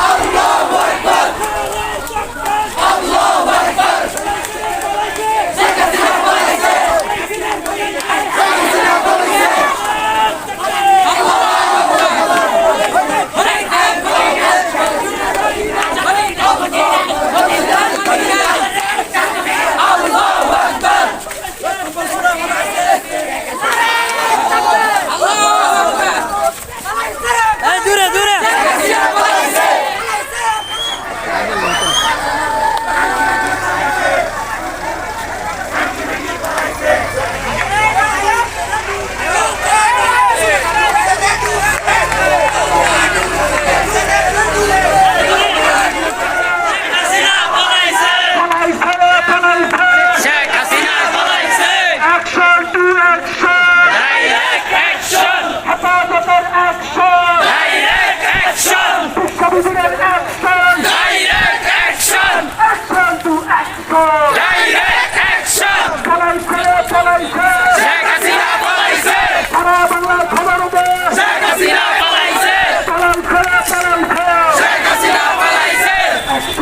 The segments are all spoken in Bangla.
Allah!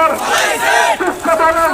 শিক্ষা দানের